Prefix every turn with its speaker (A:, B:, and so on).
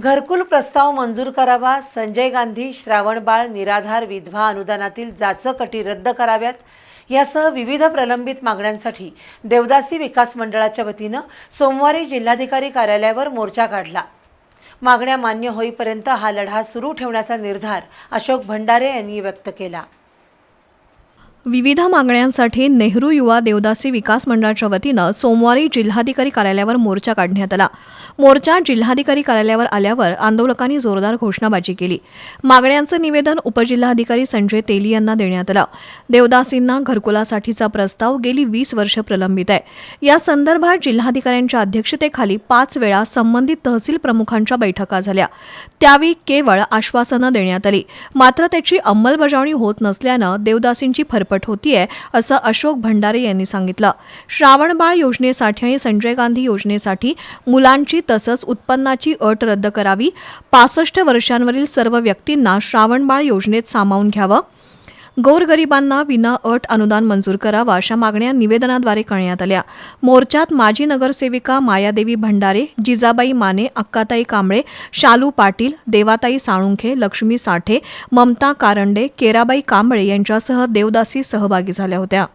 A: घरकुल प्रस्ताव मंजूर करावा संजय गांधी श्रावणबाळ निराधार विधवा अनुदानातील जाचक रद्द कराव्यात. यासह विविध प्रलंबित मागण्यांसाठी देवदासी विकास मंडळाच्या वतीनं सोमवारी जिल्हाधिकारी कार्यालयावर मोर्चा काढला. मागण्या मान्य होईपर्यंत हा लढा सुरू ठेवण्याचा निर्धार अशोक भंडारे यांनी व्यक्त केला.
B: विविध मागण्यांसाठी नेहरू युवा देवदासी विकास मंडळाच्या वतीनं सोमवारी जिल्हाधिकारी कार्यालयावर मोर्चा काढण्यात आला. मोर्चा जिल्हाधिकारी कार्यालयावर आल्यावर आंदोलकांनी जोरदार घोषणाबाजी केली. मागण्यांचं निवेदन उपजिल्हाधिकारी संजय तेली यांना देण्यात आलं. देवदासींना घरकुलासाठीचा प्रस्ताव गेली वीस वर्ष प्रलंबित आहे. या संदर्भात जिल्हाधिकाऱ्यांच्या अध्यक्षतेखाली पाच वेळा संबंधित तहसील प्रमुखांच्या बैठका झाल्या. त्यावेळी केवळ आश्वासनं देण्यात आली. मात्र त्याची अंमलबजावणी होत नसल्यानं देवदासींची फरफट होतीये असं अशोक भंडारे यांनी सांगितलं. श्रावणबाळ योजनेसाठी आणि संजय गांधी योजनेसाठी मुलांची तसंच उत्पन्नाची अट रद्द करावी. पासष्ट वर्षांवरील सर्व व्यक्तींना श्रावणबाळ योजनेत सामावून घ्यावं. गोरगरिबांना विना अट अनुदान मंजूर करावा अशा मागण्या निवेदनाद्वारे करण्यात आल्या. मोर्चात माजी नगरसेविका मायादेवी भंडारे जिजाबाई माने अक्काताई कांबळे शालू पाटील देवाताई साळुंखे लक्ष्मी साठे ममता कारंडे केराबाई कांबळे यांच्यासह देवदासी सहभागी झाल्या होत्या.